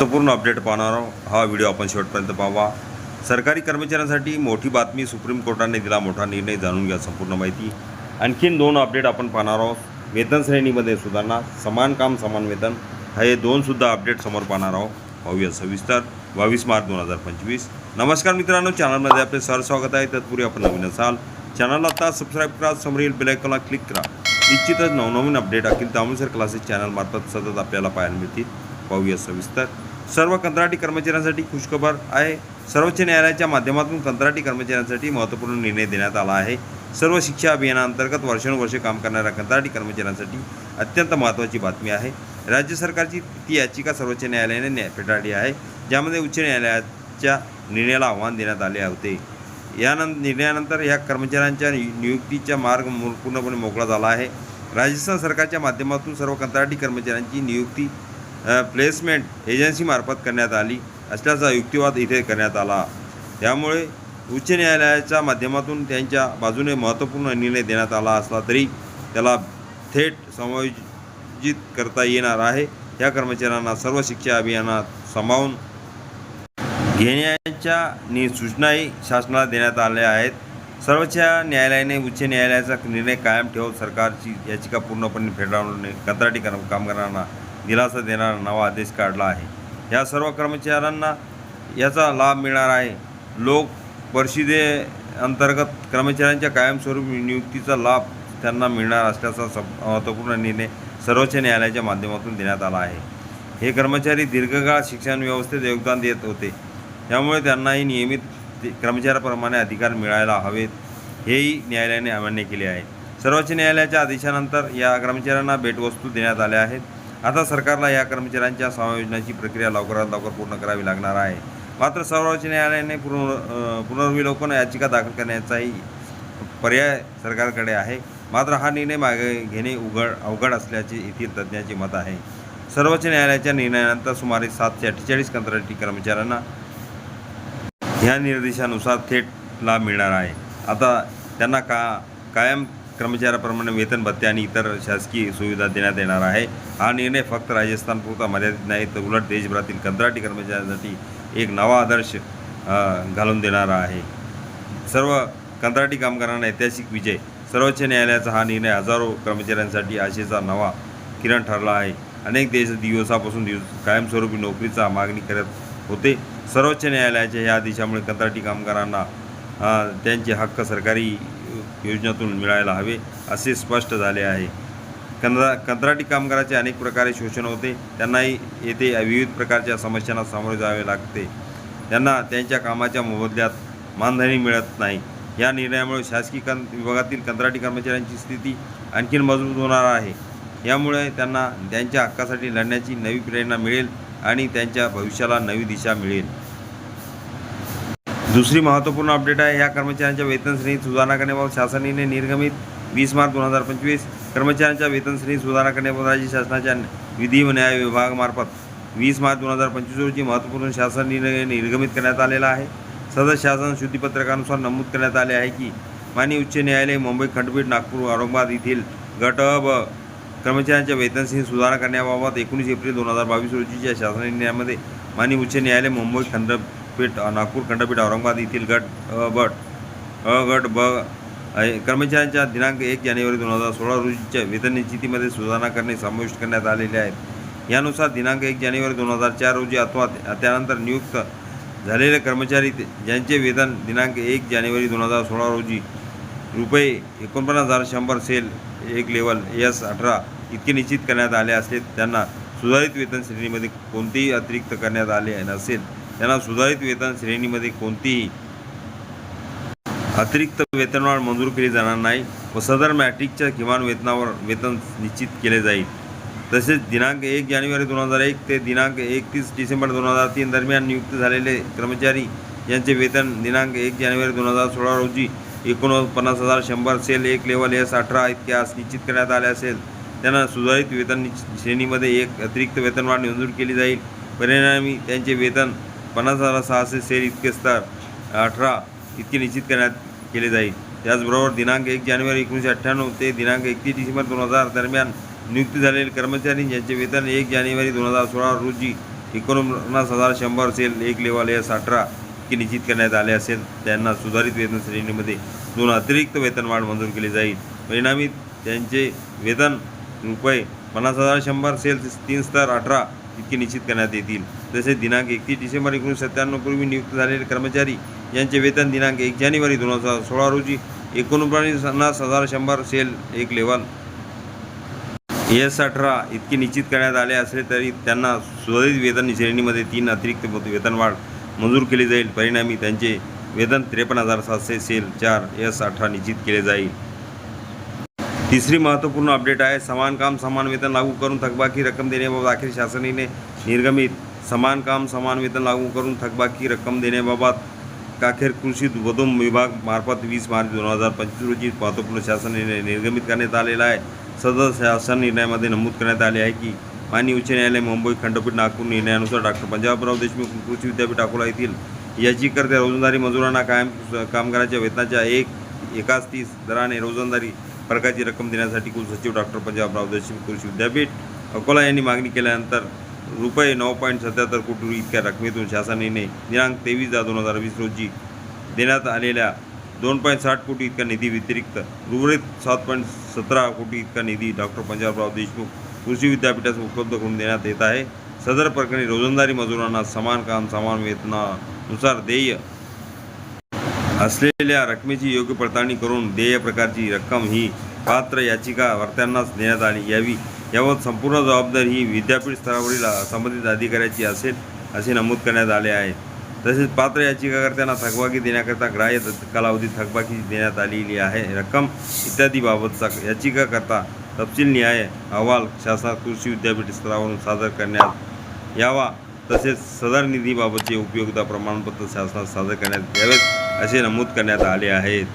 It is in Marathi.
महत्त्वपूर्ण अपडेट पाहणार आहोत. हा व्हिडिओ आपण शेवटपर्यंत पाहावा. सरकारी कर्मचाऱ्यांसाठी मोठी बातमी सुप्रीम कोर्टाने दिला मोठा निर्णय जाणून घ्या संपूर्ण माहिती. आणखीन दोन अपडेट आपण पाहणार आहोत. वेतन श्रेणीमध्ये सुधारणा समान काम समान वेतन हे दोनसुद्धा अपडेट समोर पाहणार आहोत. पाहूया सविस्तर. बावीस मार्च दोन हजार पंचवीस. नमस्कार मित्रांनो चॅनलमध्ये आपले सर स्वागत आहे. तत्पूर्वी आपण नवीन असाल. चॅनलला आता सबस्क्राईब करा समोरील बेलायकॉनला क्लिक करा. निश्चितच नवनवीन अपडेट अखिल दामोसर क्लासेस चॅनलमार्फत सतत आपल्याला पाहायला मिळतील. पाहूया सविस्तर. सर्व कंत्राटी कर्मचाऱ्यांसाठी खुशखबर आहे. सर्वोच्च न्यायालयाच्या माध्यमातून कंत्राटी कर्मचाऱ्यांसाठी महत्त्वपूर्ण निर्णय देण्यात आला आहे. सर्व शिक्षा अभियानांतर्गत वर्षानुवर्षे काम करणाऱ्या कंत्राटी कर्मचाऱ्यांसाठी अत्यंत महत्त्वाची बातमी आहे. राज्य सरकारची ती याचिका सर्वोच्च न्यायालयाने न्या फेटाळली आहे ज्यामध्ये उच्च न्यायालयाच्या निर्णयाला आव्हान देण्यात आले होते. यानं निर्णयानंतर या कर्मचाऱ्यांच्या नियुक्तीचा मार्ग पूर्णपणे मोकळा झाला आहे. राजस्थान सरकारच्या माध्यमातून सर्व कंत्राटी कर्मचाऱ्यांची नियुक्ती प्लेसमेंट एजन्सीमार्फत करण्यात आली. असल्याचा युक्तिवाद इथे करण्यात आला. त्यामुळे उच्च न्यायालयाच्या माध्यमातून त्यांच्या बाजूने महत्त्वपूर्ण निर्णय देण्यात आला असला तरी त्याला थेट समायोजित करता येणार आहे. या कर्मचाऱ्यांना सर्व शिक्षा अभियानात सामावून घेण्याच्या नि सूचनाही शासनाला देण्यात आल्या आहेत. सर्वोच्च न्यायालयाने उच्च न्यायालयाचा निर्णय कायम ठेवत सरकारची याचिका पूर्णपणे फेटाळून कंत्राटी कर्म कामगारांना दिलासा देणारा नवा आदेश काढला आहे. या सर्व कर्मचाऱ्यांना याचा लाभ मिळणार आहे. लोक परिषदे अंतर्गत कर्मचाऱ्यांच्या कायमस्वरूपी नियुक्तीचा लाभ त्यांना मिळणार असल्याचा स महत्त्वपूर्ण निर्णय सर्वोच्च न्यायालयाच्या माध्यमातून देण्यात आला आहे. हे कर्मचारी दीर्घकाळ शिक्षण व्यवस्थेत योगदान देत होते. त्यामुळे त्यांनाही नियमित ते- कर्मचाऱ्याप्रमाणे अधिकार मिळायला हवेत हेही न्यायालयाने अमान्य केले आहे. सर्वोच्च न्यायालयाच्या आदेशानंतर या कर्मचाऱ्यांना भेटवस्तू देण्यात आल्या आहेत. आता सरकारला या कर्मचाऱ्यांच्या समायोजनाची प्रक्रिया लवकरात लवकर पूर्ण करावी लागणार आहे. मात्र सर्वोच्च न्यायालयाने पुनर् पुनर्विलोकन याचिका दाखल करण्याचाही पर्याय सरकारकडे आहे. मात्र हा निर्णय मागे घेणे उघड अवघड असल्याचे येथील तज्ज्ञांचे मत आहे. सर्वोच्च न्यायालयाच्या निर्णयानंतर सुमारे सातशे अठ्ठेचाळीस कंत्राटी कर्मचाऱ्यांना ह्या निर्देशानुसार थेट लाभ मिळणार आहे. आता त्यांना का कायम कर्मचाऱ्याप्रमाणे वेतन भत्ते आणि इतर शासकीय सुविधा देण्यात येणार आहे. हा निर्णय फक्त राजस्थानपुरता मर्यादित नाही तर उलट देशभरातील कंत्राटी कर्मचाऱ्यांसाठी एक नवा आदर्श घालून देणारा आहे. सर्व कंत्राटी कामगारांना ऐतिहासिक विजय. सर्वोच्च न्यायालयाचा हा निर्णय हजारो कर्मचाऱ्यांसाठी आशेचा नवा किरण ठरला आहे. अनेक देश दिवसापासून दिवस कायमस्वरूपी नोकरीचा मागणी करत होते. सर्वोच्च न्यायालयाच्या या आदेशामुळे कंत्राटी कामगारांना त्यांचे हक्क सरकारी योजनेतून मिळायला हवे असे स्पष्ट झाले आहे. कंत्रा कंत्राटी कामगाराचे अनेक प्रकारे शोषण होते. त्यांनाही येथे विविध प्रकारच्या समस्यांना सामोरे जावे लागते. त्यांना त्यांच्या कामाच्या मोबदल्यात मानधनी मिळत नाही. या निर्णयामुळे शासकीय कं विभागातील कंत्राटी कर्मचाऱ्यांची स्थिती आणखीन मजबूत होणार आहे. यामुळे त्यांना त्यांच्या हक्कासाठी लढण्याची नवी प्रेरणा मिळेल आणि त्यांच्या भविष्याला नवी दिशा मिळेल. दुसरी महत्त्वपूर्ण अपडेट आहे या कर्मचाऱ्यांच्या वेतन श्रेणीत सुधारणा करण्याबाबत शासनाने निर्गमित वीस मार्च दोन हजार पंचवीस कर्मचाऱ्यांच्या वेतन श्रेणीत सुधारणा करण्याबाबत राज्य शासनाच्या विधी व न्याय विभागामार्फत वीस मार्च दोन हजार पंचवीस रोजी महत्त्वपूर्ण शासन निर्णय निर्गमित करण्यात आलेला आहे. सदर शासन शुद्धीपत्रकानुसार नमूद करण्यात आले आहे की माननीय उच्च न्यायालय मुंबई खंडपीठ नागपूर औरंगाबाद येथील गट ब कर्मचाऱ्यांच्या वेतन सुधारणा करण्याबाबत एकोणीस एप्रिल दोन हजार बावीस रोजीच्या शासन निर्णयामध्ये माननीय उच्च न्यायालय मुंबई पीठ नागपूर खंडपीठ औरंगाबाद येथील गट अ बट अ गट ब आहे. कर्मचाऱ्यांच्या दिनांक एक जानेवारी दोन हजार सोळा रोजीच्या वेतन निश्चितीमध्ये सुधारणा करणे समाविष्ट करण्यात आलेले आहेत यानुसार दिनांक एक जानेवारी दोन हजार चार रोजी अथवा त्यानंतर नियुक्त झालेले कर्मचारी ज्यांचे वेतन दिनांक एक जानेवारी दोन हजार सोळा रोजी रुपये एकोणपन्नास हजार शंभर सेल एक लेवल एस अठरा इतके निश्चित करण्यात आले असले त्यांना सुधारित वेतन श्रेणीमध्ये कोणतेही अतिरिक्त करण्यात आले नसेल त्यांना सुधारित वेतन श्रेणीमध्ये कोणतीही अतिरिक्त वेतनवाढ मंजूर केली जाणार नाही व सदर मॅट्रिकच्या किमान वेतनावर वेतन निश्चित केले जाईल. तसेच दिनांक एक जानेवारी दोन हजार एक ते दिनांक एकतीस डिसेंबर दोन हजार तीन दरम्यान नियुक्त झालेले कर्मचारी यांचे वेतन दिनांक एक जानेवारी दोन हजार सोळा रोजी एकोणपन्नास हजार शंभर सेल एक लेवल एस अठरा इतक्यास निश्चित करण्यात आले असेल. त्यांना सुधारित वेतन श्रेणीमध्ये एक अतिरिक्त वेतनवाढ मंजूर केली जाईल. परिणामी त्यांचे वेतन पन्नास हजार सहाशे सेल इतके स्तर अठरा इतके निश्चित करण्यात केले जाईल. त्याचबरोबर दिनांक एक जानेवारी एकोणीसशे अठ्ठ्याण्णव ते दिनांक एकतीस डिसेंबर दोन हजार दरम्यान नियुक्त झालेले कर्मचारी ज्यांचे वेतन एक जानेवारी दोन हजार सोळा रोजी एकोणपन्नास हजार शंभर सेल एक लेवल एस अठरा इतके निश्चित करण्यात आले असेल. त्यांना सुधारित वेतन श्रेणीमध्ये दोन अतिरिक्त वेतनवाढ मंजूर केली जाईल. परिणामी त्यांचे वेतन रुपये पन्नास हजार शंभर सेल तीन स्तर अठरा इतके निश्चित करण्यात येतील. तसेच दिनांक एकतीस डिसेंबर एकोणीसशे सत्त्याण्णव पूर्वी नियुक्त झालेले कर्मचारी यांचे वेतन दिनांक एक जानेवारी दोन हजार सोळा रोजी एकोणपन्नास हजार शंभर सेल एक लेवल एस अठरा इतके निश्चित करण्यात आले असले तरी त्यांना सुधारित वेतन श्रेणीमध्ये तीन अतिरिक्त वेतनवाढ मंजूर केली जाईल. परिणामी त्यांचे वेतन त्रेपन्न हजार सातशे सेल चार एस अठरा निश्चित केले जाईल. तिसरी महत्त्वपूर्ण अपडेट आहे समान काम समान वेतन लागू करून थकबाकी रक्कम देण्याबाबत अखेर शासनाने निर्गमित समान काम समान वेतन लागू करून थकबाकी रक्कम देण्याबाबत काखेर कृषी वधूम विभाग मार्फत वीस मार्च दोन हजार पंचवीस रोजी शासन निर्णय निर्गमित करण्यात आलेला आहे. सदर शासन निर्णयामध्ये नमूद करण्यात आले आहे की माननीय उच्च न्यायालय मुंबई खंडपीठ नागपूर निर्णयानुसार डॉक्टर पंजाबराव देशमुख कृषी विद्यापीठ अकोला येथील याचिकर्त्या रोजंदारी मजुरांना कायम कामगाराच्या वेतनाच्या एक एकाच तीस दराने रोजंदारी फरकाची रक्कम देण्यासाठी कुलसचिव डॉक्टर पंजाबराव देशमुख कृषी विद्यापीठ अकोला यांनी मागणी केल्यानंतर रुपये नऊ पॉईंट सत्याहत्तर कोटी इतक्या रकमेतून शासनाने दिनांक तेवीस दहा दोन हजार वीस रोजी देण्यात आलेल्या दोन पॉईंट साठ कोटी इतका निधी व्यतिरिक्त उर्वरित सात पॉईंट सतरा कोटी इतका निधी डॉक्टर पंजाबराव देशमुख कृषी विद्यापीठास उपलब्ध करून देण्यात येत आहे. सदर प्रकरणी रोजंदारी मजुरांना समान काम समान वेतनानुसार देय असलेल्या रकमेची योग्य पडताळणी करून देय प्रकारची रक्कम ही पात्र याचिका वर्त्यांनाच देण्यात आली यावी. यावर संपूर्ण जबाबदारी ही विद्यापीठ स्तरावरील संबंधित अधिकाऱ्याची असेल असे नमूद करण्यात आले आहे. तसेच पात्र याचिकाकर्त्यांना थकबाकी देण्याकरता ग्राह्य कालावधीत थकबाकी देण्यात आलेली आहे. रक्कम इत्यादीबाबतचा याचिकाकर्ता तपशील न्याय अहवाल शासनात कृषी विद्यापीठ स्तरावरून सादर करण्यात यावा तसेच सदर निधीबाबतचे उपयोगिता प्रमाणपत्र शासनात सादर करण्यात यावेत असे नमूद करण्यात आले आहेत.